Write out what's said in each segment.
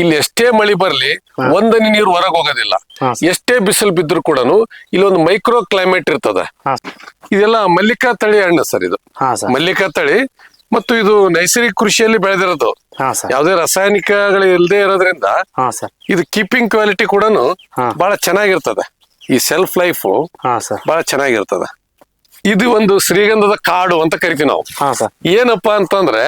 ಇಲ್ಲಿ ಎಷ್ಟೇ ಮಳಿ ಬರಲಿ ಒಂದನಿ ನೀರು ಹೊರಗೆ ಹೋಗೋದಿಲ್ಲ. ಎಷ್ಟೇ ಬಿಸಿಲು ಬಿದ್ರು ಕೂಡ ಇಲ್ಲಿ ಒಂದು ಮೈಕ್ರೋ ಕ್ಲೈಮೇಟ್ ಇರ್ತದೆ ಇದೆಲ್ಲ ಮಲ್ಲಿಕಾ ತಳಿ ಹಣ್ಣು ಸರ್ ಇದು. ಮಲ್ಲಿಕಾ ತಳಿ ಮತ್ತು ಇದು ನೈಸರ್ಗಿಕ ಕೃಷಿಯಲ್ಲಿ ಬೆಳೆದಿರೋದು. ಯಾವುದೇ ರಾಸಾಯನಿಕಗಳು ಇಲ್ಲದೆ ಇರೋದ್ರಿಂದ ಇದು ಕೀಪಿಂಗ್ ಕ್ವಾಲಿಟಿ ಕೂಡ. ಬಹಳ ಚೆನ್ನಾಗಿರ್ತದೆ. ಈ ಸೆಲ್ಫ್ ಲೈಫ್ ಬಹಳ ಚೆನ್ನಾಗಿರ್ತದೆ. ಇದು ಒಂದು ಶ್ರೀಗಂಧದ ಕಾಡು ಅಂತ ಕರಿತೀವಿ ನಾವು. ಏನಪ್ಪಾ ಅಂತಂದ್ರೆ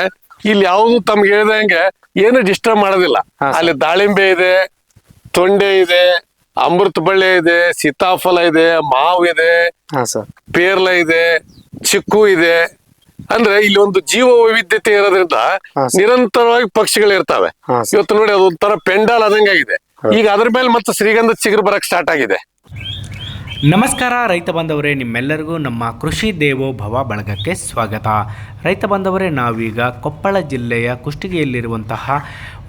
ಇಲ್ಲಿ ಯಾವುದು ತಮ್ಗೆ ಹೇಳ್ದಂಗೆ ಏನು ಡಿಸ್ಟರ್ಬ್ ಮಾಡೋದಿಲ್ಲ. ಅಲ್ಲಿ ದಾಳಿಂಬೆ ಇದೆ ತೊಂಡೆ ಇದೆ ಅಮೃತ ಬಳ್ಳಿ ಇದೆ ಸೀತಾಫಲ ಇದೆ ಮಾವು ಇದೆ ಹಾ ಸರ್. ಪೇರ್ಲ ಇದೆ ಚಿಕ್ಕು ಇದೆ. ಅಂದ್ರೆ ಇಲ್ಲಿ ಒಂದು ಜೀವ ವೈವಿಧ್ಯತೆ ಇರೋದ್ರಿಂದ ನಿರಂತರವಾಗಿ ಪಕ್ಷಿಗಳು ಇರ್ತವೆ. ಇವತ್ತು ನೋಡಿ ಅದೊಂಥರ ಪೆಂಡಾಲ್ ಆದಂಗಾಗಿದೆ. ಈಗ ಅದ್ರ ಮೇಲೆ ಮತ್ತೆ ಶ್ರೀಗಂಧ ಚಿಗುರು ಬರಕ್ ಸ್ಟಾರ್ಟ್ ಆಗಿದೆ. ನಮಸ್ಕಾರ ರೈತ ಬಾಂಧವರೇ ನಿಮ್ಮೆಲ್ಲರಿಗೂ ನಮ್ಮ ಕೃಷಿ ದೇವೋ ಭವ ಬಳಗಕ್ಕೆ ಸ್ವಾಗತ. ರೈತ ಬಾಂಧವರೇ, ನಾವೀಗ ಕೊಪ್ಪಳ ಜಿಲ್ಲೆಯ ಕುಷ್ಟಗಿಯಲ್ಲಿರುವಂತಹ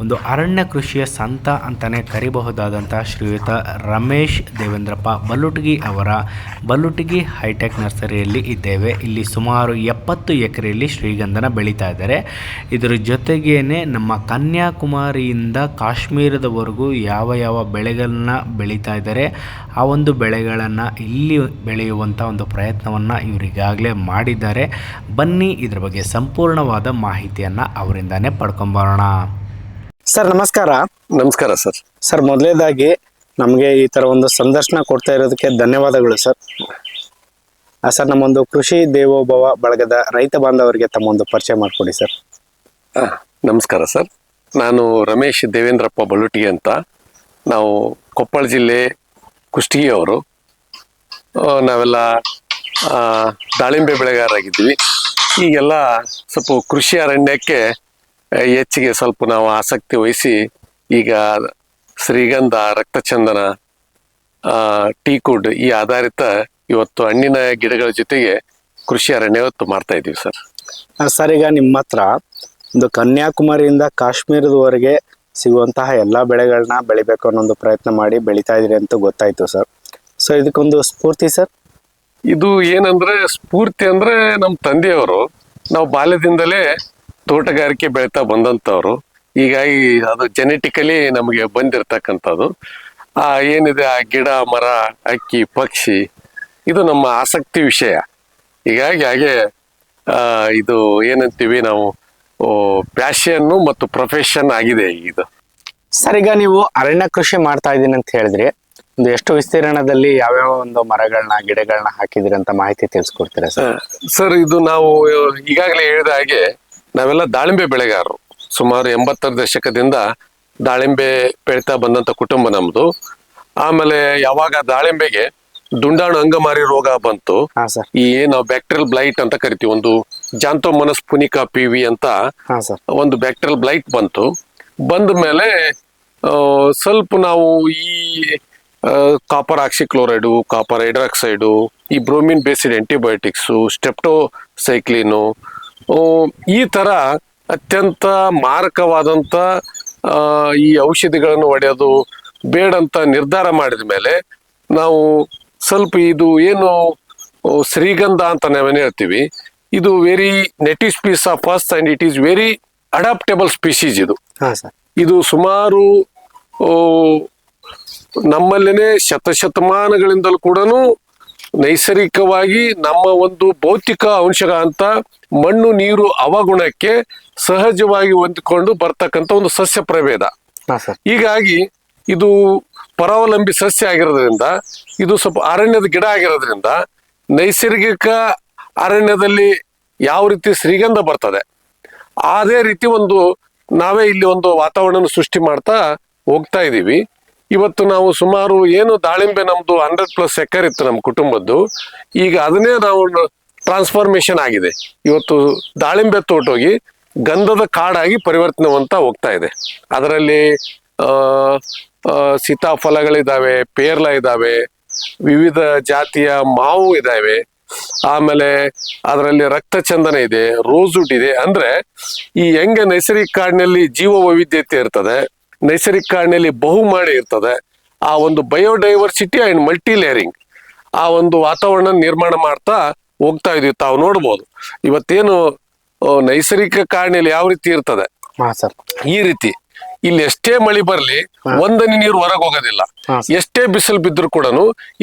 ಒಂದು ಅರಣ್ಯ ಕೃಷಿಯ ಸಂತ ಅಂತಲೇ ಕರಿಬಹುದಾದಂತಹ ಶ್ರೀಯುತ ರಮೇಶ್ ದೇವೇಂದ್ರಪ್ಪ ಬಲ್ಲುಟಗಿ ಅವರ ಬಲ್ಲುಟಗಿ ಹೈಟೆಕ್ ನರ್ಸರಿಯಲ್ಲಿ ಇದ್ದೇವೆ. ಇಲ್ಲಿ ಸುಮಾರು ಎಪ್ಪತ್ತು ಎಕರೆಯಲ್ಲಿ ಶ್ರೀಗಂಧನ ಬೆಳೀತಾ ಇದ್ದಾರೆ. ಇದರ ಜೊತೆಗೇನೆ ನಮ್ಮ ಕನ್ಯಾಕುಮಾರಿಯಿಂದ ಕಾಶ್ಮೀರದವರೆಗೂ ಯಾವ ಯಾವ ಬೆಳೆಗಳನ್ನ ಬೆಳೀತಾ ಇದ್ದಾರೆ, ಆ ಒಂದು ಬೆಳೆಗಳನ್ನು ಇಲ್ಲಿ ಬೆಳೆಯುವಂಥ ಒಂದು ಪ್ರಯತ್ನವನ್ನು ಇವರಿಗಾಗಲೇ ಮಾಡಿದ್ದಾರೆ. ಬನ್ನಿ ಇದ್ರ ಬಗ್ಗೆ ಸಂಪೂರ್ಣವಾದ ಮಾಹಿತಿಯನ್ನು ಅವರಿಂದಾನೇ ಪಡ್ಕೊಂಬರೋಣ. ಸರ್ ನಮಸ್ಕಾರ. ನಮಸ್ಕಾರ ಸರ್. ಸರ್ ಮೊದಲೇದಾಗಿ ನಮಗೆ ಈ ತರ ಒಂದು ಸಂದರ್ಶನ ಕೊಡ್ತಾ ಇರೋದಕ್ಕೆ ಧನ್ಯವಾದಗಳು ಸರ್. ಆ, ಸರ್ ನಮ್ಮೊಂದು ಕೃಷಿ ದೇವೋಭವ ಬಳಗದ ರೈತ ಬಾಂಧವರಿಗೆ ತಮ್ಮೊಂದು ಪರಿಚಯ ಮಾಡಿಕೊಡಿ ಸರ್. ನಮಸ್ಕಾರ ಸರ್. ನಾನು ರಮೇಶ್ ದೇವೇಂದ್ರಪ್ಪ ಬಲುಟಿ ಅಂತ. ನಾವು ಕೊಪ್ಪಳ ಜಿಲ್ಲೆ ಕುಷ್ಟಗಿಯವರು. ನಾವೆಲ್ಲ ಆ, ದಾಳಿಂಬೆ ಬೆಳೆಗಾರರಾಗಿದ್ದೀವಿ. ಈಗೆಲ್ಲ ಸ್ವಲ್ಪ ಕೃಷಿ ಅರಣ್ಯಕ್ಕೆ ಹೆಚ್ಚಿಗೆ ಸ್ವಲ್ಪ ನಾವು ಆಸಕ್ತಿ ವಹಿಸಿ ಈಗ ಶ್ರೀಗಂಧ, ರಕ್ತಚಂದನ ಟೀಕುಡ್ ಈ ಆಧಾರಿತ ಇವತ್ತು ಹಣ್ಣಿನ ಗಿಡಗಳ ಜೊತೆಗೆ ಕೃಷಿ ಅರಣ್ಯ ಇವತ್ತು ಮಾಡ್ತಾ ಇದ್ದೀವಿ ಸರ್. ಸರ್, ಈಗ ನಿಮ್ಮ ಹತ್ರ ಒಂದು ಕನ್ಯಾಕುಮಾರಿಯಿಂದ ಕಾಶ್ಮೀರದವರೆಗೆ ಸಿಗುವಂತಹ ಎಲ್ಲಾ ಬೆಳೆಗಳನ್ನ ಬೆಳಿಬೇಕು ಅನ್ನೋ ಒಂದು ಪ್ರಯತ್ನ ಮಾಡಿ ಬೆಳಿತಾ ಇದ್ರಿ ಅಂತ ಗೊತ್ತಾಯ್ತು ಸರ್. ಸೊ ಇದಕ್ಕೊಂದು ಸ್ಫೂರ್ತಿ ಸರ್. ಇದು ಏನಂದ್ರೆ ಸ್ಫೂರ್ತಿ ಅಂದ್ರೆ ನಮ್ಮ ತಂದೆಯವರು. ನಾವು ಬಾಲ್ಯದಿಂದಲೇ ತೋಟಗಾರಿಕೆ ಬೆಳೀತಾ ಬಂದಂತವ್ರು ಹೀಗಾಗಿ ಅದು ಜೆನೆಟಿಕಲಿ ನಮಗೆ ಬಂದಿರತಕ್ಕಂಥದ್ದು. ಆ, ಏನಿದೆ? ಆ ಗಿಡ, ಮರ, ಅಕ್ಕಿ, ಪಕ್ಷಿ, ಇದು ನಮ್ಮ ಆಸಕ್ತಿ ವಿಷಯ. ಹೀಗಾಗಿ ಹಾಗೆ ಇದು ಏನಂತೀವಿ ನಾವು? ಪ್ಯಾಷನ್ನು ಮತ್ತು ಪ್ರೊಫೆಷನ್ ಆಗಿದೆ ಇದು. ಸರಿಗ ನೀವು ಅರಣ್ಯ ಕೃಷಿ ಮಾಡ್ತಾ ಇದ್ದೀನಿ ಅಂತ ಹೇಳಿದ್ರಿ. ಒಂದು ಎಷ್ಟು ವಿಸ್ತೀರ್ಣದಲ್ಲಿ ಯಾವ್ಯಾವ ಒಂದು ಮರಗಳನ್ನ ಗಿಡಗಳನ್ನ ಹಾಕಿದ್ರಿ ಅಂತ ಮಾಹಿತಿ ತಿಳಿಸ್ಕೊಡ್ತೀರಾ ಸರ್? ಸರ್ ಇದು ನಾವು ಈಗಾಗಲೇ ಹೇಳಿದ ಹಾಗೆ ನಾವೆಲ್ಲ ದಾಳಿಂಬೆ ಬೆಳೆಗಾರರು. ಸುಮಾರು ಎಂಬತ್ತರ ದಶಕದಿಂದ ದಾಳಿಂಬೆ ಬೆಳೀತಾ ಬಂದಂತ ಕುಟುಂಬ ನಮ್ದು. ಆಮೇಲೆ ಯಾವಾಗ ದಾಳಿಂಬೆಗೆ ದುಂಡಾಣು ಅಂಗಮಾರಿ ರೋಗ ಬಂತು ಈ ನಾವು ಬ್ಯಾಕ್ಟೀರಿಯಲ್ ಬ್ಲೈಟ್ ಅಂತ ಕರಿತೀವಿ ಒಂದು ಜಾಂತೋಮನಸ್ ಪುನಿಕಾ ಪಿವಿ ಅಂತ ಒಂದು ಬ್ಯಾಕ್ಟೀರಿಯಲ್ ಬ್ಲೈಟ್ ಬಂತು. ಬಂದ ಮೇಲೆ ಸ್ವಲ್ಪ ನಾವು ಈ ಕಾಪರ್ ಆಕ್ಸಿಕ್ಲೋರೈಡು ಕಾಪರ್ ಹೈಡ್ರಾಕ್ಸೈಡು ಈ ಬ್ರೋಮಿನ್ ಬೇಸಿಡ್ ಆಂಟಿಬಯೋಟಿಕ್ಸು ಸ್ಟೆಪ್ಟೋಸೈಕ್ಲಿನು ಈ ಥರ ಅತ್ಯಂತ ಮಾರಕವಾದಂಥ ಈ ಔಷಧಿಗಳನ್ನು ಹೊಡೆಯೋದು ಬೇಡಂತ ನಿರ್ಧಾರ ಮಾಡಿದ ಮೇಲೆ ನಾವು ಸ್ವಲ್ಪ ಇದು ಏನು ಶ್ರೀಗಂಧ ಅಂತ ನಾವೇನು ಹೇಳ್ತೀವಿ ಇದು very native species of first and it is very adaptable species ಇದು. ಇದು ಸುಮಾರು ನಮ್ಮಲ್ಲೇನೆ ಶತಶತಮಾನಗಳಿಂದಲೂ ಕೂಡ ನೈಸರ್ಗಿಕವಾಗಿ ನಮ್ಮ ಒಂದು ಭೌತಿಕ ಅಂಶಗಳಂತ ಮಣ್ಣು ನೀರು ಅವಗುಣಕ್ಕೆ ಸಹಜವಾಗಿ ಹೊಂದಿಕೊಂಡು ಬರ್ತಕ್ಕಂಥ ಒಂದು ಸಸ್ಯ ಪ್ರಭೇದ. ಹೀಗಾಗಿ ಇದು ಪರಾವಲಂಬಿ ಸಸ್ಯ ಆಗಿರೋದ್ರಿಂದ ಇದು ಸ್ವಲ್ಪ ಅರಣ್ಯದ ಗಿಡ ಆಗಿರೋದ್ರಿಂದ ನೈಸರ್ಗಿಕ ಅರಣ್ಯದಲ್ಲಿ ಯಾವ ರೀತಿ ಶ್ರೀಗಂಧ ಬರ್ತದೆ ಅದೇ ರೀತಿ ಒಂದು ನಾವೇ ಇಲ್ಲಿ ಒಂದು ವಾತಾವರಣ ಸೃಷ್ಟಿ ಮಾಡ್ತಾ ಹೋಗ್ತಾ ಇದ್ದೀವಿ ಇವತ್ತು ನಾವು ಸುಮಾರು ಏನು ದಾಳಿಂಬೆ ನಮ್ದು ಹಂಡ್ರೆಡ್ ಪ್ಲಸ್ ಎಕರ್ ಇತ್ತು ನಮ್ಮ ಕುಟುಂಬದ್ದು. ಈಗ ಅದನ್ನೇ ನಾವು ಟ್ರಾನ್ಸ್ಫಾರ್ಮೇಶನ್ ಆಗಿದೆ. ಇವತ್ತು ದಾಳಿಂಬೆ ತೋಟೋಗಿ ಗಂಧದ ಕಾಡಾಗಿ ಪರಿವರ್ತನೆ ಅಂತ ಹೋಗ್ತಾ ಇದೆ. ಅದರಲ್ಲಿ ಸೀತಾಫಲಗಳಿದ್ದಾವೆ ಪೇರ್ಲ ಇದ್ದಾವೆ ವಿವಿಧ ಜಾತಿಯ ಮಾವು ಇದ್ದಾವೆ ಆಮೇಲೆ ಅದರಲ್ಲಿ ರಕ್ತ ಚಂದನ ಇದೆ ರೋಸ್ವುಡ್ ಇದೆ. ಅಂದ್ರೆ ಈ ಹೆಂಗೆ ನೈಸರ್ಗಿಕ ಕಾಡಿನಲ್ಲಿ ಜೀವ ವೈವಿಧ್ಯತೆ ಇರ್ತದೆ. ನೈಸರ್ಗಿಕ ಕಾಡಿನಲ್ಲಿ ಬಹುಮಾಡಿ ಇರ್ತದೆ. ಆ ಒಂದು ಬಯೋಡೈವರ್ಸಿಟಿ ಅಂಡ್ ಮಲ್ಟಿ ಲೇಯರಿಂಗ್ ಆ ಒಂದು ವಾತಾವರಣ ನಿರ್ಮಾಣ ಮಾಡ್ತಾ ಹೋಗ್ತಾ ಇದೀವಿ ತಾವು ನೋಡ್ಬೋದು. ಇವತ್ತೇನು ನೈಸರ್ಗಿಕ ಕಾಡಿನಲ್ಲಿ ಯಾವ ರೀತಿ ಇರ್ತದೆ? ಈ ರೀತಿ. ಇಲ್ಲಿ ಎಷ್ಟೇ ಮಳಿ ಬರ್ಲಿ ಒಂದನಿ ನೀರು ಹೊರಗೆ ಹೋಗೋದಿಲ್ಲ. ಎಷ್ಟೇ ಬಿಸಿಲು ಬಿದ್ರು ಕೂಡ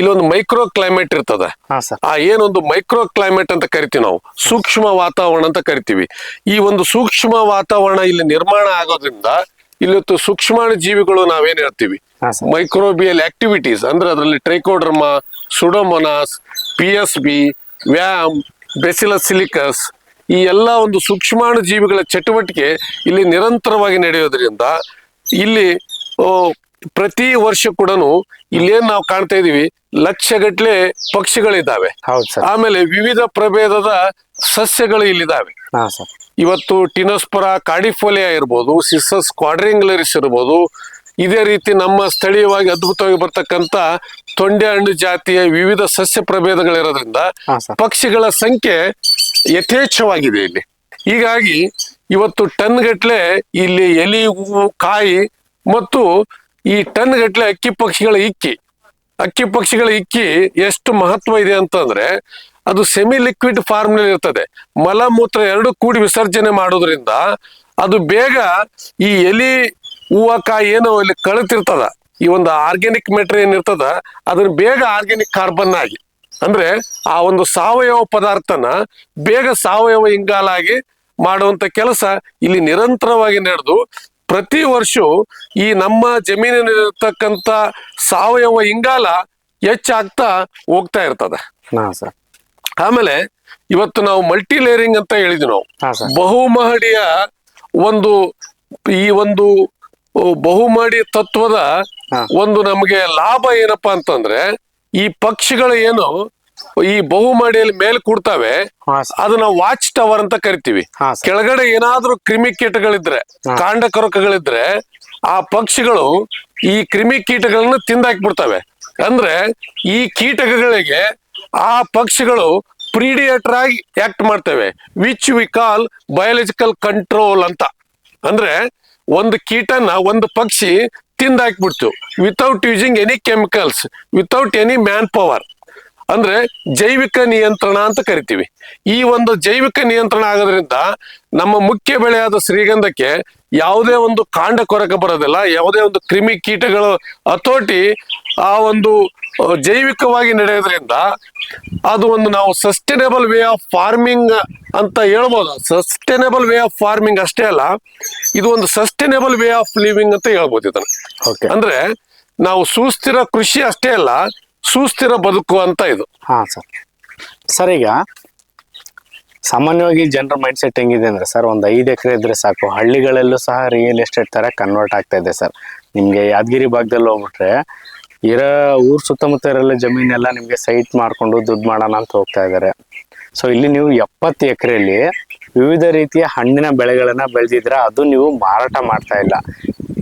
ಇಲ್ಲೊಂದು ಮೈಕ್ರೋ ಕ್ಲೈಮೇಟ್ ಇರ್ತದೆ. ಆ ಏನೊಂದು ಮೈಕ್ರೋ ಕ್ಲೈಮೇಟ್ ಅಂತ ಕರಿತೀವಿ ನಾವು. ಸೂಕ್ಷ್ಮ ವಾತಾವರಣ ಅಂತ ಕರಿತೀವಿ. ಈ ಒಂದು ಸೂಕ್ಷ್ಮ ವಾತಾವರಣ ಇಲ್ಲಿ ನಿರ್ಮಾಣ ಆಗೋದ್ರಿಂದ ಇಲ್ಲೊತ್ತು ಸೂಕ್ಷ್ಮಾಣು ಜೀವಿಗಳು ನಾವೇನ್ ಹೇಳ್ತೀವಿ? ಮೈಕ್ರೋಬಿಯಲ್ ಆಕ್ಟಿವಿಟೀಸ್ ಅಂದ್ರೆ ಅದರಲ್ಲಿ trichoderma pseudomonas P S B VAM bacillus silicus ಈ ಎಲ್ಲ ಒಂದು ಸೂಕ್ಷ್ಮಾಣು ಜೀವಿಗಳ ಚಟುವಟಿಕೆ ಇಲ್ಲಿ ನಿರಂತರವಾಗಿ ನಡೆಯೋದ್ರಿಂದ ಇಲ್ಲಿ ಪ್ರತಿ ವರ್ಷ ಕೂಡ ಇಲ್ಲೇನ್ ನಾವು ಕಾಣ್ತಾ ಇದೀವಿ ಲಕ್ಷಗಟ್ಲೆ ಪಕ್ಷಿಗಳಿದ್ದಾವೆ. ಆಮೇಲೆ ವಿವಿಧ ಪ್ರಭೇದದ ಸಸ್ಯಗಳು ಇಲ್ಲಿದ್ದಾವೆ. ಇವತ್ತು ಟಿನೋಸ್ಪರ ಕಾಡಿಫೋಲಿಯಾ ಇರ್ಬೋದು ಸಿಸಸ್ ಕ್ವಾಡ್ರಿಂಗ್ಲರಿಸ್ ಇರ್ಬೋದು ಇದೇ ರೀತಿ ನಮ್ಮ ಸ್ಥಳೀಯವಾಗಿ ಅದ್ಭುತವಾಗಿ ಬರ್ತಕ್ಕಂಥ ತೊಂಡೆ ಹಣ್ಣು ಜಾತಿಯ ವಿವಿಧ ಸಸ್ಯ ಪ್ರಭೇದಗಳಿರೋದ್ರಿಂದ ಪಕ್ಷಿಗಳ ಸಂಖ್ಯೆ ಯಥೇಚ್ಛವಾಗಿದೆ ಇಲ್ಲಿ. ಹೀಗಾಗಿ ಇವತ್ತು ಟನ್ ಗಟ್ಲೆ ಇಲ್ಲಿ ಎಲಿ ಹೂವು ಕಾಯಿ ಮತ್ತು ಈ ಟನ್ ಗಟ್ಲೆ ಅಕ್ಕಿ ಪಕ್ಷಿಗಳ ಇಕ್ಕಿ. ಅಕ್ಕಿ ಪಕ್ಷಿಗಳ ಇಕ್ಕಿ ಎಷ್ಟು ಮಹತ್ವ ಇದೆ ಅಂತಂದ್ರೆ ಅದು ಸೆಮಿ ಲಿಕ್ವಿಡ್ ಫಾರ್ಮ್ನಲ್ಲಿ ಇರ್ತದೆ. ಮಲಮೂತ್ರ ಎರಡು ಕೂಡಿ ವಿಸರ್ಜನೆ ಮಾಡೋದ್ರಿಂದ ಅದು ಬೇಗ ಈ ಎಲಿ ಹೂವ ಕಾಯಿ ಏನೋ ಇಲ್ಲಿ ಕಳತಿರ್ತದ. ಈ ಒಂದು ಆರ್ಗ್ಯಾನಿಕ್ ಮೆಟ್ರ್ ಏನಿರ್ತದ, ಅದನ್ನ ಬೇಗ ಆರ್ಗ್ಯಾನಿಕ್ ಕಾರ್ಬನ್ ಆಗಿ. ಅಂದ್ರೆ ಆ ಒಂದು ಸಾವಯವ ಪದಾರ್ಥನ ಬೇಗ ಸಾವಯವ ಇಂಗಾಲಾಗಿ ಮಾಡುವಂತ ಕೆಲಸ ಇಲ್ಲಿ ನಿರಂತರವಾಗಿ ನಡೆದು ಪ್ರತಿ ವರ್ಷ ಈ ನಮ್ಮ ಜಮೀನಿನಲ್ಲಿರ್ತಕ್ಕಂಥ ಸಾವಯವ ಇಂಗಾಲ ಹೆಚ್ಚಾಗ್ತಾ ಹೋಗ್ತಾ ಇರ್ತದೆ. ಹಾ, ಸರ್. ಆಮೇಲೆ ಇವತ್ತು ನಾವು ಮಲ್ಟಿ ಲೇಯರಿಂಗ್ ಅಂತ ಹೇಳಿದ್ವಿ ನಾವು. ಬಹುಮಹಡಿಯ ಒಂದು ಈ ಒಂದು ಬಹುಮಹಡಿ ತತ್ವದ ಒಂದು ನಮಗೆ ಲಾಭ ಏನಪ್ಪಾ ಅಂತಂದ್ರೆ ಈ ಪಕ್ಷಿಗಳು ಏನು ಈ ಬಹುಮಹಡಿಯಲ್ಲಿ ಮೇಲೆ ಕೂಡ್ತಾವೆ ಅದನ್ನ ವಾಚ್ ಟವರ್ ಅಂತ ಕರಿತೀವಿ. ಕೆಳಗಡೆ ಏನಾದ್ರೂ ಕ್ರಿಮಿ ಕೀಟಗಳಿದ್ರೆ. ಕಾಂಡ ಕೊರಕಗಳಿದ್ರೆ ಆ ಪಕ್ಷಿಗಳು ಈ ಕ್ರಿಮಿ ಕೀಟಗಳನ್ನ ತಿಂದಾಕ್ಬಿಡ್ತವೆ. ಅಂದ್ರೆ ಈ ಕೀಟಗಳಿಗೆ ಆ ಪಕ್ಷಿಗಳು ಪ್ರೀಡಿಯೇಟರ್ ಆಗಿ ಆಕ್ಟ್ ಮಾಡ್ತೇವೆ. Which we call biological control ಅಂತ. ಅಂದ್ರೆ ಒಂದು ಕೀಟನ ಒಂದು ಪಕ್ಷಿ ತಿಂದಾಕ್ಬಿಡ್ತು without using any chemicals without any man power ಅಂದ್ರೆ ಜೈವಿಕ ನಿಯಂತ್ರಣ ಅಂತ ಕರಿತೀವಿ. ಈ ಒಂದು ಜೈವಿಕ ನಿಯಂತ್ರಣ ಆಗೋದ್ರಿಂದ ನಮ್ಮ ಮುಖ್ಯ ಬೆಳೆಯಾದ ಶ್ರೀಗಂಧಕ್ಕೆ ಯಾವುದೇ ಒಂದು ಕಾಂಡ ಕೊರಕ ಬರೋದಿಲ್ಲ. ಯಾವುದೇ ಒಂದು ಕ್ರಿಮಿ ಕೀಟಗಳು ಹತೋಟಿ ಆ ಒಂದು ಜೈವಿಕವಾಗಿ ನಡೆಯೋದ್ರಿಂದ ಅದು ಒಂದು ನಾವು ಸಸ್ಟೈನೇಬಲ್ ವೇ ಆಫ್ ಫಾರ್ಮಿಂಗ್ ಅಂತ ಹೇಳ್ಬೋದು. ಸಸ್ಟೈನೇಬಲ್ ವೇ ಆಫ್ ಫಾರ್ಮಿಂಗ್ ಅಷ್ಟೇ ಅಲ್ಲ ಇದು ಒಂದು ಸಸ್ಟೈನೇಬಲ್ ವೇ ಆಫ್ ಲಿವಿಂಗ್ ಅಂತ ಹೇಳ್ಬೋದು ಇದನ್ನು. ಓಕೆ ಅಂದ್ರೆ ನಾವು ಸುಸ್ಥಿರ ಕೃಷಿ ಅಷ್ಟೇ ಅಲ್ಲ ಸುಸ್ಥಿರ ಬದುಕು ಅಂತ ಇದು. ಹಾ ಸರ್. ಸರ್ ಈಗ ಸಾಮಾನ್ಯವಾಗಿ ಜನರ ಮೈಂಡ್ ಸೆಟ್ ಹೆಂಗಿದೆ ಅಂದ್ರೆ ಸರ್ ಒಂದು ಐದು ಎಕರೆ ಇದ್ರೆ ಸಾಕು. ಹಳ್ಳಿಗಳಲ್ಲೂ ಸಹ ರಿಯಲ್ ಎಸ್ಟೇಟ್ ತರ ಕನ್ವರ್ಟ್ ಆಗ್ತಾ ಇದೆ ಸರ್. ನಿಮ್ಗೆ ಯಾದಗಿರಿ ಭಾಗದಲ್ಲಿ ಹೋಗ್ಬಿಟ್ರೆ ಇರೋ ಊರ್ ಸುತ್ತಮುತ್ತ ಇರಲ್ಲ ಜಮೀನೆಲ್ಲ ನಿಮಗೆ ಸೈಟ್ ಮಾಡಿಕೊಂಡು ದುಡ್ಡು ಮಾಡೋಣ ಅಂತ ಹೋಗ್ತಾ ಇದ್ದಾರೆ ಸೊ ಇಲ್ಲಿ ನೀವು ಎಪ್ಪತ್ತು ಎಕರೆಯಲ್ಲಿ ವಿವಿಧ ರೀತಿಯ ಹಣ್ಣಿನ ಬೆಳೆಗಳನ್ನು ಬೆಳೆದಿದ್ರೆ ಅದು ನೀವು ಮಾರಾಟ ಮಾಡ್ತಾ ಇಲ್ಲ.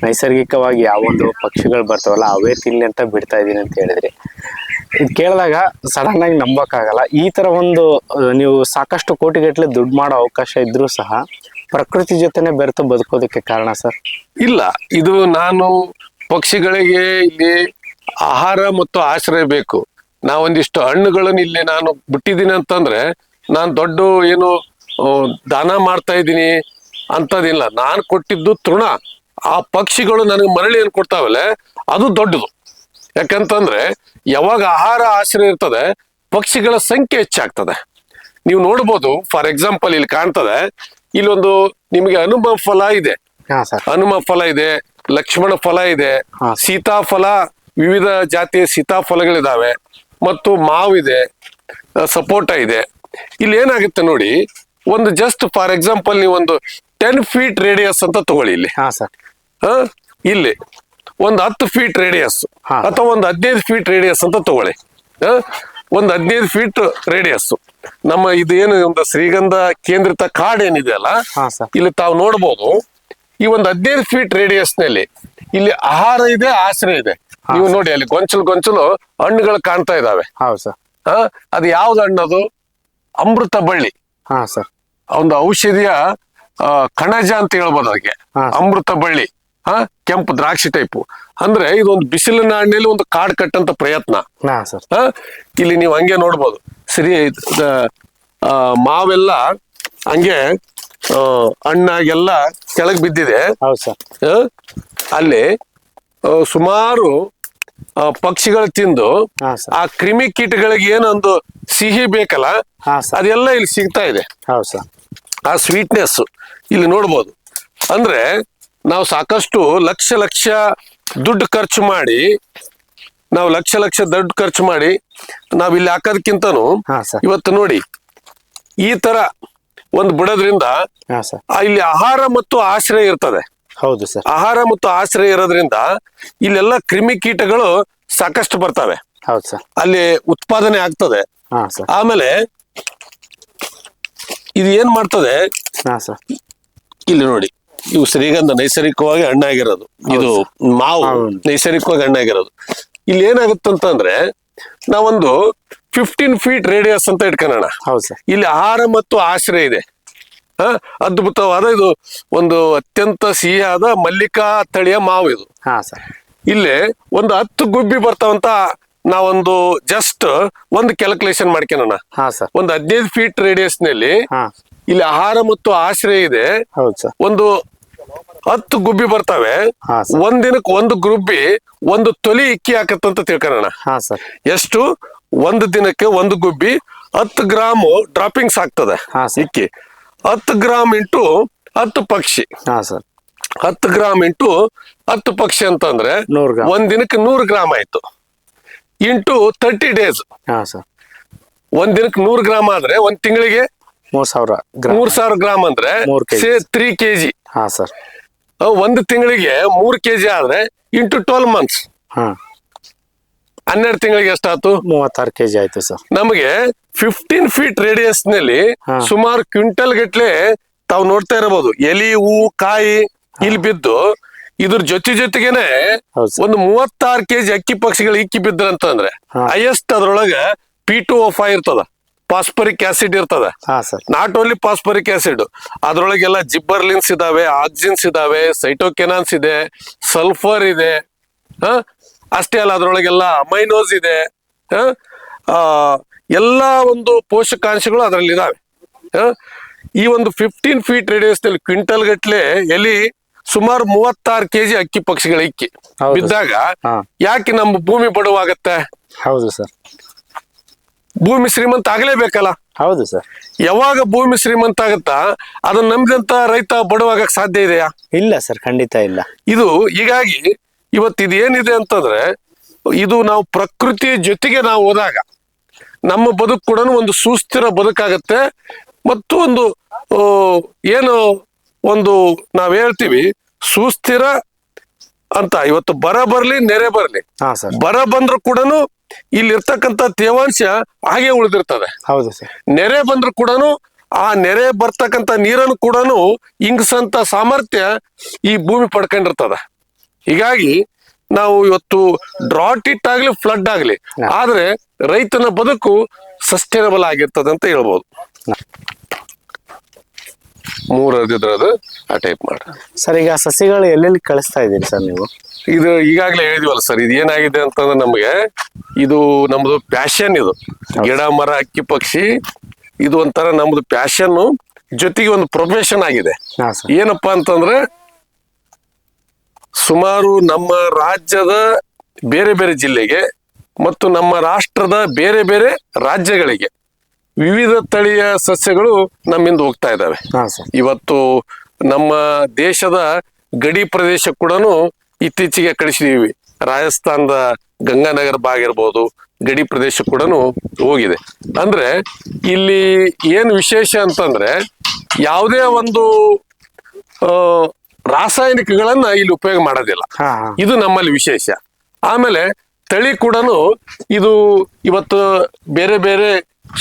ನೈಸರ್ಗಿಕವಾಗಿ ಯಾವೊಂದು ಪಕ್ಷಿಗಳು ಬರ್ತಾವಲ್ಲ, ಅವೇ ತಿನ್ನಿ ಅಂತ ಬಿಡ್ತಾ ಇದ್ದೀನಿ ಅಂತ ಹೇಳಿದ್ರಿ. ಇದು ಕೇಳಿದಾಗ ಸಡನ್ ಆಗಿ ನಂಬೋಕ್ಕಾಗಲ್ಲ. ಈ ಥರ ಒಂದು ನೀವು ಸಾಕಷ್ಟು ಕೋಟಿಗಟ್ಟಲೆ ದುಡ್ಡು ಮಾಡೋ ಅವಕಾಶ ಇದ್ದರೂ ಸಹ ಪ್ರಕೃತಿ ಜೊತೆನೆ ಬೆರೆತು ಬದುಕೋದಕ್ಕೆ ಕಾರಣ ಸರ್? ಇಲ್ಲ. ಇದು ನಾನು ಪಕ್ಷಿಗಳಿಗೆ ಇಲ್ಲಿ ಆಹಾರ ಮತ್ತು ಆಶ್ರಯ ಬೇಕು. ನಾವೊಂದಿಷ್ಟು ಹಣ್ಣುಗಳನ್ನು ಇಲ್ಲಿ ನಾನು ಬಿಟ್ಟಿದ್ದೀನಿ ಅಂತಂದ್ರೆ ನಾನು ದೊಡ್ಡ ಏನು ದಾನ ಮಾಡ್ತಾ ಇದ್ದೀನಿ ಅಂತದಿಲ್ಲ. ನಾನು ಕೊಟ್ಟಿದ್ದು ತೃಣ. ಆ ಪಕ್ಷಿಗಳು ನನಗೆ ಮರಳಿ ಏನ್ ಕೊಡ್ತಾವಲ್ಲ ಅದು ದೊಡ್ಡದು. ಯಾಕಂತಂದ್ರೆ ಯಾವಾಗ ಆಹಾರ ಆಶ್ರಯ ಇರ್ತದೆ ಪಕ್ಷಿಗಳ ಸಂಖ್ಯೆ ಹೆಚ್ಚಾಗ್ತದೆ. ನೀವು ನೋಡ್ಬೋದು ಫಾರ್ ಎಕ್ಸಾಂಪಲ್ ಇಲ್ಲಿ ಕಾಣ್ತದೆ ಇಲ್ಲೊಂದು ನಿಮಗೆ ಹನುಮ ಫಲ ಇದೆ. ಹನುಮ ಫಲ ಇದೆ ಲಕ್ಷ್ಮಣ ಫಲ ಇದೆ. ಸೀತಾಫಲ ವಿವಿಧ ಜಾತಿಯ ಸೀತಾಫಲಗಳಿದಾವೆ ಮತ್ತು ಮಾವಿದೆ ಇದೆ ಸಪೋಟ ಇದೆ. ಇಲ್ಲಿ ಏನಾಗುತ್ತೆ ನೋಡಿ ಒಂದು ಜಸ್ಟ್ ಫಾರ್ ಎಕ್ಸಾಂಪಲ್ ನೀವು ಒಂದು ಟೆನ್ ಫೀಟ್ ರೇಡಿಯಸ್ ಅಂತ ತಗೊಳ್ಳಿ ಇಲ್ಲಿ. ಹಾ ಸರ್ ಹಾ? ಇಲ್ಲಿ ಒಂದು ಹತ್ತು ಫೀಟ್ ರೇಡಿಯಸ್ ಅಥವಾ ಒಂದು ಹದಿನೈದು ಫೀಟ್ ರೇಡಿಯಸ್ ಅಂತ ತಗೊಳ್ಳಿ. ಹಾ? ಒಂದು ಹದಿನೈದು ಫೀಟ್ ರೇಡಿಯಸ್ ನಮ್ಮ ಇದು ಏನು ಒಂದು ಶ್ರೀಗಂಧ ಕೇಂದ್ರಿತ ಕಾಡ್ ಏನಿದೆ ಅಲ್ಲ ಇಲ್ಲಿ ತಾವು ನೋಡ್ಬೋದು ಈ ಒಂದು ಹದಿನೈದು ಫೀಟ್ ರೇಡಿಯಸ್ನಲ್ಲಿ ಇಲ್ಲಿ ಆಹಾರ ಇದೆ ಆಶ್ರಯ ಇದೆ. ನೀವು ನೋಡಿ ಅಲ್ಲಿ ಗೊಂಚಲು ಗೊಂಚಲು ಹಣ್ಣುಗಳು ಕಾಣ್ತಾ ಇದಾವೆ. ಹೌದು ಸರ್. ಆ, ಅದು ಯಾವ್ದು ಹಣ್ಣದು? ಅಮೃತ ಬಳ್ಳಿ. ಹಾ ಸರ್. ಒಂದು ಔಷಧಿಯ ಆ, ಕಣಜ ಅಂತ ಹೇಳ್ಬೋದು ಅದಕ್ಕೆ. ಹಾ. ಅಮೃತ ಬಳ್ಳಿ. ಹಾ ಕೆಂಪು ದ್ರಾಕ್ಷಿ ಟೈಪು. ಅಂದ್ರೆ ಇದೊಂದು ಬಿಸಿಲಿನ ಹಣ್ಣಲ್ಲಿ ಒಂದು ಕಾಡ್ ಕಟ್ಟಂತ ಪ್ರಯತ್ನ. ಹಾ ಸರ್. ಆ, ಇಲ್ಲಿ ನೀವು ಹಂಗೆ ನೋಡ್ಬೋದು. ಸರಿ ಇದ್- ಆ, ಮಾವೆಲ್ಲ ಹಂಗೆ ಆ, ಹಣ್ಣಾಗೆಲ್ಲ ಕೆಳಗ್ ಬಿದ್ದಿದೆ. ಹೌದು ಸರ್. ಆ, ಅಲ್ಲಿ ಸುಮಾರು ಪಕ್ಷಿಗಳು ತಿಂದು ಆ ಕ್ರಿಮಿ ಕೀಟಗಳಿಗೆ ಏನೊಂದು ಸಿಹಿ ಬೇಕಲ್ಲ ಅದೆಲ್ಲ ಇಲ್ಲಿ ಸಿಗ್ತಾ ಇದೆ. ಆ ಸ್ವೀಟ್ನೆಸ್ ಇಲ್ಲಿ ನೋಡ್ಬೋದು. ಅಂದ್ರೆ ನಾವು ಸಾಕಷ್ಟು ಲಕ್ಷ ಲಕ್ಷ ದುಡ್ಡು ಖರ್ಚು ಮಾಡಿ ನಾವು ಲಕ್ಷ ಲಕ್ಷ ದುಡ್ಡು ಖರ್ಚು ಮಾಡಿ ನಾವು ಇಲ್ಲಿ ಹಾಕೋದಕ್ಕಿಂತನೂ ಇವತ್ತು ನೋಡಿ ಈ ತರ ಒಂದು ಬಿಡೋದ್ರಿಂದ ಆ ಇಲ್ಲಿ ಆಹಾರ ಮತ್ತು ಆಶ್ರಯ ಇರ್ತದೆ. ಹೌದು ಸರ್. ಆಹಾರ ಮತ್ತು ಆಶ್ರಯ ಇರೋದ್ರಿಂದ ಇಲ್ಲೆಲ್ಲ ಕ್ರಿಮಿ ಕೀಟಗಳು ಸಾಕಷ್ಟು ಬರ್ತವೆ. ಹೌದು ಸರ್. ಅಲ್ಲಿ ಉತ್ಪಾದನೆ ಆಗ್ತದೆ. ಹಾ ಸರ್. ಆಮೇಲೆ ಇದು ಏನ್ ಮಾಡ್ತದೆ? ಹಾ ಸರ್. ಇಲ್ಲಿ ನೋಡಿ ಇವು ಶ್ರೀಗಂಧ ನೈಸರ್ಗಿಕವಾಗಿ ಹಣ್ಣಾಗಿರೋದು ಇದು ಮಾವು. ನೈಸರ್ಗಿಕವಾಗಿ ಹಣ್ಣಾಗಿರೋದು ಇಲ್ಲಿ ಏನಾಗುತ್ತೆ ಏನಾಗುತ್ತಂತಂದ್ರೆ ನಾವೊಂದು ಫಿಫ್ಟೀನ್ ಫೀಟ್ ರೇಡಿಯಸ್ ಅಂತ ಇಟ್ಕೊಳ್ಳೋಣ. ಹೌದು ಸರ್. ಇಲ್ಲಿ ಆಹಾರ ಮತ್ತು ಆಶ್ರಯ ಇದೆ. ಅದ್ಭುತವಾದ ಇದು ಒಂದು ಅತ್ಯಂತ ಸಿಹಿಯಾದ ಮಲ್ಲಿಕಾ ತಳಿಯ ಮಾವು ಇದು. ಹಾ ಸರ್. ಇಲ್ಲಿ ಒಂದು ಹತ್ತು ಗುಬ್ಬಿ ಬರ್ತಾವಂತ ನಾವೊಂದು ಜಸ್ಟ್ ಒಂದು ಕ್ಯಾಲ್ಕುಲೇಷನ್ ಮಾಡ್ಕೊಳ್ಳೋಣ ಹಾ ಸರ್. ಒಂದು ಹದಿನೈದು ಫೀಟ್ ರೇಡಿಯಸ್ನಲ್ಲಿ ಹಾ. ಇಲ್ಲಿ ಆಹಾರ ಮತ್ತು ಆಶ್ರಯ ಇದೆ. ಹೌದು ಸರ್. ಒಂದು ಹತ್ತು ಗುಬ್ಬಿ ಬರ್ತವೆ. ಹಾ ಸರ್. ಒಂದ್ ಒಂದು ಗುಬ್ಬಿ ಒಂದು ತೊಲಿ ಇಕ್ಕಿ ಹಾಕತ್ತಂತ ತಿಳ್ಕೊಳ್ಳೋಣ. ಹಾ ಸರ್. ಎಷ್ಟು? ಒಂದು ದಿನಕ್ಕೆ ಒಂದು ಗುಬ್ಬಿ ಹತ್ತು ಗ್ರಾಮ್ ಡ್ರಾಪಿಂಗ್ಸ್ ಆಗ್ತದೆ ಹಾ ಸರ್. ಇಕ್ಕಿ. ಹತ್ತು ಗ್ರಾಮ್ ಇಂಟು ಹತ್ತು ಪಕ್ಷಿ. ಹಾ ಸರ್. ಹತ್ತು ಗ್ರಾಮ್ ಇಂಟು ಹತ್ತು ಪಕ್ಷಿ ಅಂತಂದ್ರೆ ನೂರು ಗ್ರಾಮ್ ಒಂದ್ ದಿನಕ್ಕೆ ನೂರು ಗ್ರಾಮ್ ಆಯ್ತು. Into thirty days. ಹಾ ಸರ್. ಒಂದ್ ದಿನಕ್ಕೆ ನೂರು ಗ್ರಾಮ್ ಆದ್ರೆ ಒಂದ್ ತಿಂಗಳಿಗೆ ಮೂರ್ ಸಾವಿರ ಗ್ರಾಮ್ ಮೂರ್ ಸಾವಿರ ಗ್ರಾಮ್ ಅಂದ್ರೆ ಮೂರ್ kg. Say three KG. ಹಾ ಸರ್. ಒಂದು ತಿಂಗಳಿಗೆ ಮೂರ್ ಕೆಜಿ ಆದ್ರೆ ಇಂಟು ಟ್ವೆಲ್ ಮಂತ್ಸ್. ಹಾ. ಹನ್ನೆರಡು ತಿಂಗಳಿಗೆ ಎಷ್ಟಾಯ್ತು? ಮೂವತ್ತಾರು ಕೆಜಿ ಆಯ್ತು ಸರ್. ನಮಗೆ ಫಿಫ್ಟೀನ್ ಫೀಟ್ ರೇಡಿಯಸ್ನಲ್ಲಿ. ಸುಮಾರು ಕ್ವಿಂಟಲ್ ಗಟ್ಲೆ ತಾವು ನೋಡ್ತಾ ಇರಬಹುದು. ಎಲಿ ಹೂ ಕಾಯಿ ಇಲ್ಲಿ ಬಿದ್ದು ಇದ್ರ ಜೊತೆ ಜೊತೆಗೇನೆ ಒಂದು ಮೂವತ್ತಾರು ಕೆಜಿ ಅಕ್ಕಿ ಪಕ್ಷಿಗಳು ಇಕ್ಕಿ ಬಿದ್ರಂತಂದ್ರೆ ಅಂದ್ರೆ ಹೈಯೆಸ್ಟ್ ಅದ್ರೊಳಗ ಪಿ ಟು ಓ ಫೈವ್ ಇರ್ತದ. ಪಾಸ್ಪರಿಕ್ ಆಸಿಡ್ ಇರ್ತದ. ನಾಟ್ ಓನ್ಲಿ ಪಾಸ್ಪರಿಕ್ ಆಸಿಡ್ ಅದ್ರೊಳಗೆಲ್ಲ ಜಿಬ್ಬರ್ಲಿನ್ಸ್ ಇದಾವೆ ಆಕ್ಸಿನ್ಸ್ ಇದಾವೆ ಸೈಟೋಕೆನಾನ್ಸ್ ಇದೆ ಸಲ್ಫರ್ ಇದೆ? ಅಷ್ಟೇ ಅಲ್ಲ ಅದರೊಳಗೆಲ್ಲ ಅಮೈನೋಸ್ ಇದೆ? ಆ, ಎಲ್ಲ ಒಂದು ಪೋಷಕಾಂಶಗಳು ಅದರಲ್ಲಿ ಇದಾವೆ? ಈ ಒಂದು ಫಿಫ್ಟೀನ್ ಫೀಟ್ ರೇಡಿಯಸ್ನಲ್ಲಿ ಕ್ವಿಂಟಲ್ ಗಟ್ಲೆ ಎಲಿ ಸುಮಾರು ಮೂವತ್ತಾರು ಕೆಜಿ ಅಕ್ಕಿ ಪಕ್ಷಿಗಳ ಇಕ್ಕಿ. ಬಿದ್ದಾಗ ಯಾಕೆ ನಮ್ಮ ಭೂಮಿ ಬಡವಾಗತ್ತೆ? ಹೌದು ಸರ್. ಭೂಮಿ ಶ್ರೀಮಂತ ಆಗ್ಲೇಬೇಕಲ್ಲ? ಹೌದು ಸರ್. ಯಾವಾಗ ಭೂಮಿ ಶ್ರೀಮಂತ ಆಗತ್ತಾ? ಅದನ್ನ ನಂಬಿದಂತ ರೈತ ಬಡವಾಗಕ್ ಸಾಧ್ಯ ಇದೆಯಾ? ಇಲ್ಲ ಸರ್ ಖಂಡಿತ ಇಲ್ಲ. ಇದು ಹೀಗಾಗಿ ಇವತ್ತು ಇದೇನಿದೆ ಅಂತಂದ್ರೆ ಇದು ನಾವು ಪ್ರಕೃತಿ ಜೊತೆಗೆ ನಾವು ಹೋದಾಗ ನಮ್ಮ ಬದುಕು ಕೂಡ ಒಂದು ಸುಸ್ಥಿರ ಬದುಕಾಗತ್ತೆ. ಮತ್ತು ಒಂದು ಏನು ಒಂದು ನಾವ್ ಹೇಳ್ತೀವಿ ಸುಸ್ಥಿರ ಅಂತ. ಇವತ್ತು ಬರ ಬರ್ಲಿ ನೆರೆ ಬರ್ಲಿ. ಬರ ಬಂದ್ರು ಕೂಡ ಇಲ್ಲಿ ಇರ್ತಕ್ಕಂಥ ತೇವಾಂಶ ಹಾಗೆ ಉಳಿದಿರ್ತದೆ. ಹೌದು ನೆರೆ ಬಂದ್ರು ಕೂಡ ಆ ನೆರೆ ಬರ್ತಕ್ಕಂಥ ನೀರನ್ನು ಕೂಡ ಇಂಗ್ಸಂತ ಸಾಮರ್ಥ್ಯ ಈ ಭೂಮಿ ಪಡ್ಕೊಂಡಿರ್ತದ. ಹೀಗಾಗಿ ನಾವು ಇವತ್ತು ಡ್ರಾಟ್ ಇಟ್ ಆಗ್ಲಿ ಫ್ಲಡ್ ಆಗ್ಲಿ ಆದ್ರೆ ರೈತನ ಬದುಕು ಸಸ್ಟೈನಬಲ್ ಆಗಿರ್ತದೆ ಅಂತ ಹೇಳ್ಬೋದು. ಮೂರದ್ರದ್ದು ಅದಿದ್ರದು ಆ ಟೈಪ್ ಮಾಡ. ಸರ್ ಈಗ ಸಸಿಗಳು ಎಲ್ಲೆಲ್ಲಿ ಕಳಿಸ್ತಾ ಇದ್ದೀರಿ ಸರ್ ನೀವು? ಇದು ಈಗಾಗಲೇ ಹೇಳಿದ್ವಲ್ಲ ಸರ್ ಇದು ಏನಾಗಿದೆ ಅಂತಂದ್ರೆ ನಮಗೆ ಇದು ನಮ್ದು ಪ್ಯಾಷನ್ ಇದು. ಗಿಡ ಮರ ಅಕ್ಕಿ ಪಕ್ಷಿ ಇದು ಒಂಥರ ನಮ್ದು ಪ್ಯಾಷನ್ನು ಜೊತೆಗೆ ಒಂದು ಪ್ರೊಫೆಷನ್ ಆಗಿದೆ. ಏನಪ್ಪಾ ಅಂತಂದ್ರೆ ಸುಮಾರು ನಮ್ಮ ರಾಜ್ಯದ ಬೇರೆ ಬೇರೆ ಜಿಲ್ಲೆಗೆ ಮತ್ತು ನಮ್ಮ ರಾಷ್ಟ್ರದ ಬೇರೆ ಬೇರೆ ರಾಜ್ಯಗಳಿಗೆ ವಿವಿಧ ತಳಿಯ ಸಸ್ಯಗಳು ನಮ್ಮಿಂದ ಹೋಗ್ತಾ ಇದ್ದಾವೆ. ಇವತ್ತು ನಮ್ಮ ದೇಶದ ಗಡಿ ಪ್ರದೇಶ ಕೂಡ ಇತ್ತೀಚೆಗೆ ಕಳಿಸಿದೀವಿ. ರಾಜಸ್ಥಾನದ ಗಂಗಾನಗರ ಭಾಗ ಇರ್ಬೋದು ಗಡಿ ಪ್ರದೇಶ ಕೂಡ ಹೋಗಿದೆ. ಅಂದ್ರೆ ಇಲ್ಲಿ ಏನು ವಿಶೇಷ ಅಂತಂದ್ರೆ ಯಾವುದೇ ಒಂದು ಆ, ರಾಸಾಯನಿಕಗಳನ್ನ ಇಲ್ಲಿ ಉಪಯೋಗ ಮಾಡೋದಿಲ್ಲ. ಇದು ನಮ್ಮಲ್ಲಿ ವಿಶೇಷ. ಆಮೇಲೆ ತಳಿ ಕೂಡ ಇದು ಇವತ್ತು ಬೇರೆ ಬೇರೆ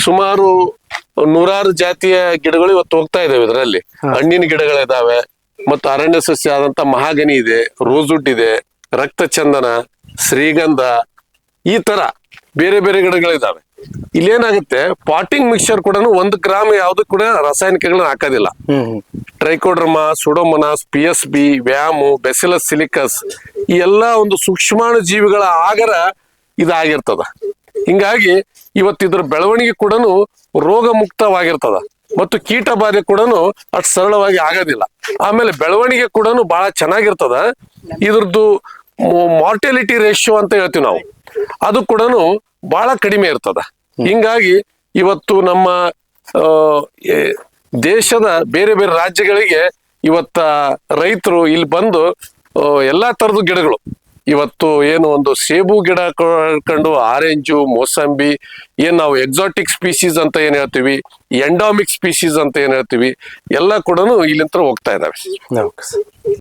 ಸುಮಾರು ನೂರಾರು ಜಾತಿಯ ಗಿಡಗಳು ಇವತ್ತು ಹೋಗ್ತಾ ಇದಾವೆ ಇದರಲ್ಲಿ. ಹಣ್ಣಿನ ಗಿಡಗಳಿದಾವೆ ಮತ್ತು ಅರಣ್ಯ ಸಸ್ಯ ಆದಂತ ಮಹಾಗನಿ ಇದೆ ರೋಸ್ವುಡ್ ಇದೆ ರಕ್ತ ಚಂದನ ಶ್ರೀಗಂಧ ಈ ತರ ಬೇರೆ ಬೇರೆ ಗಿಡಗಳಿದ್ದಾವೆ. ಇಲ್ಲೇನಾಗುತ್ತೆ ಪಾಟಿಂಗ್ ಮಿಕ್ಸ್ಚರ್ ಕೂಡ ಒಂದು ಗ್ರಾಮ್ ಯಾವ್ದು ಕೂಡ ರಾಸಾಯನಿಕಗಳನ್ನ ಹಾಕೋದಿಲ್ಲ. Trichoderma pseudomonas P S B VAM bacillus silicus ಈ ಎಲ್ಲಾ ಒಂದು ಸೂಕ್ಷ್ಮಾಣು ಜೀವಿಗಳ ಆಗರ ಇದಾಗಿರ್ತದ. ಹಿಂಗಾಗಿ ಇವತ್ತು ಇದ್ರ ಬೆಳವಣಿಗೆ ಕೂಡ ರೋಗ ಮುಕ್ತವಾಗಿರ್ತದ ಮತ್ತು ಕೀಟ ಬಾಧೆ ಕೂಡ ಅಷ್ಟು ಸರಳವಾಗಿ ಆಗೋದಿಲ್ಲ. ಆಮೇಲೆ ಬೆಳವಣಿಗೆ ಕೂಡ ಬಹಳ ಚೆನ್ನಾಗಿರ್ತದ. ಇದ್ರದ್ದು ಮಾರ್ಟೆಲಿಟಿ ರೇಷಿಯೋ ಅಂತ ಹೇಳ್ತೀವಿ ನಾವು. ಅದು ಕೂಡ ಬಹಳ ಕಡಿಮೆ ಇರ್ತದ. ಹಿಂಗಾಗಿ ಇವತ್ತು ನಮ್ಮ ದೇಶದ ಬೇರೆ ಬೇರೆ ರಾಜ್ಯಗಳಿಗೆ ಇವತ್ತ ರೈತರು ಇಲ್ಲಿ ಬಂದು ಎಲ್ಲಾ ತರದ ಗಿಡಗಳು, ಇವತ್ತು ಏನು ಒಂದು ಸೇಬು ಗಿಡ ಕಂಡು ಆರೆಂಜು, ಮೋಸಂಬಿ, ಏನ್ ನಾವು ಎಕ್ಸಾಟಿಕ್ ಸ್ಪೀಸೀಸ್ ಅಂತ ಏನ್ ಹೇಳ್ತೀವಿ ಎಂಡಾಮಿಕ್ ಸ್ಪೀಸೀಸ್ ಅಂತ ಏನ್ ಹೇಳ್ತೀವಿ, ಎಲ್ಲ ಕೂಡ ಇಲ್ಲಿಂತ ಹೋಗ್ತಾ ಇದಾವೆ.